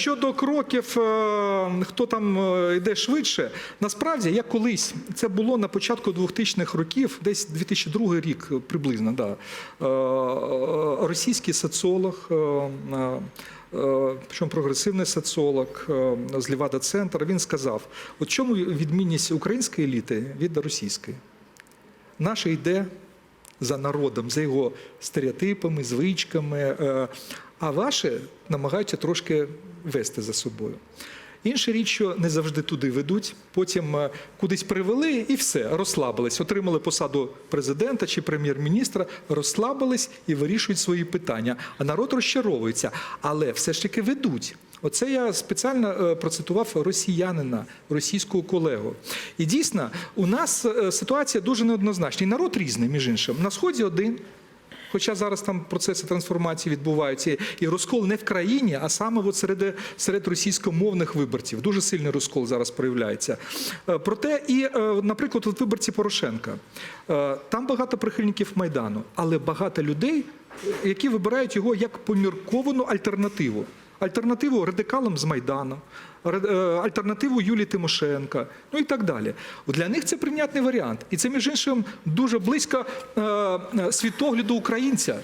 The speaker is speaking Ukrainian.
щодо кроків, е, хто там е, йде швидше, насправді я колись це було на початку 2000-х років, десь 2002 рік приблизно. Да. Е, Російський соціолог. Причому прогресивний соціолог з Лівада Центр, він сказав: от чому відмінність української еліти від російської? Наша йде за народом, за його стереотипами, звичками, а ваші намагаються трошки вести за собою. Інша річ, що не завжди туди ведуть, потім е, кудись привели і все, розслабились, отримали посаду президента чи прем'єр-міністра, розслабились і вирішують свої питання. А народ розчаровується, але все ж таки ведуть. Оце я спеціально е, процитував росіянина, російського колегу. І дійсно, у нас е, ситуація дуже неоднозначна. І народ різний, між іншим. На сході один. Хоча зараз там процеси трансформації відбуваються, і розкол не в країні, а саме от серед, серед російськомовних виборців. Дуже сильний розкол зараз проявляється. Е, Проте, і, е, наприклад, от виборці Порошенка. Е, Там багато прихильників Майдану, але багато людей, які вибирають його як помірковану альтернативу. Альтернативу радикалам з Майдану, е, альтернативу Юлії Тимошенка, ну і так далі. Для них це прийнятний варіант. І це, між іншим, дуже близько е, е, світогляду українця.